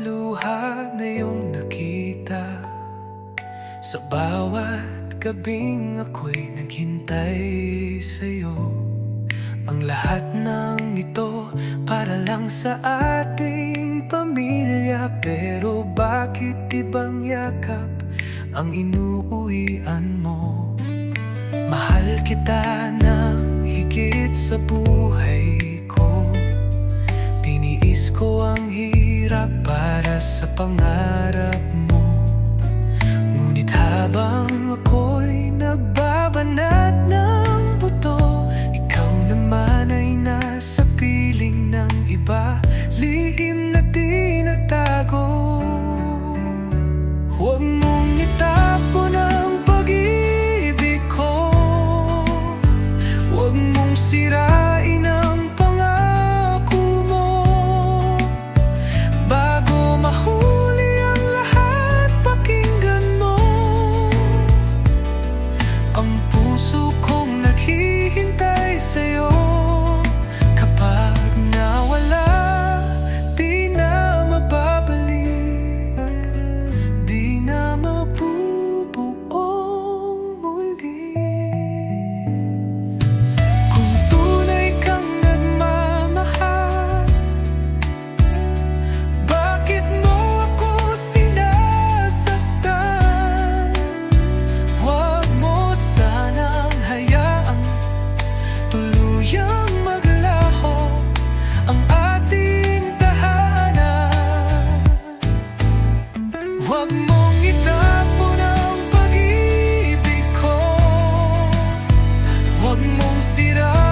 luha na iyong nakita. Sa bawat gabing ako'y naghintay sa'yo Ang lahat ng ito para lang sa ating pamilya. Pero bakit ibang yakap ang inuuwian mo? Mahal kita ng higit sa buhay sa pangarap mo. Ngunit habang ako'y nagbabanat ng buto Ikaw naman ay nasa piling ng iba. Lihim na tinatago. Huwag mong itapon ang pag-ibig ko. Huwag mong sira ang puso ko. Huwag mong itapon ang pag-ibig ko. Mong sirahan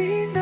linda.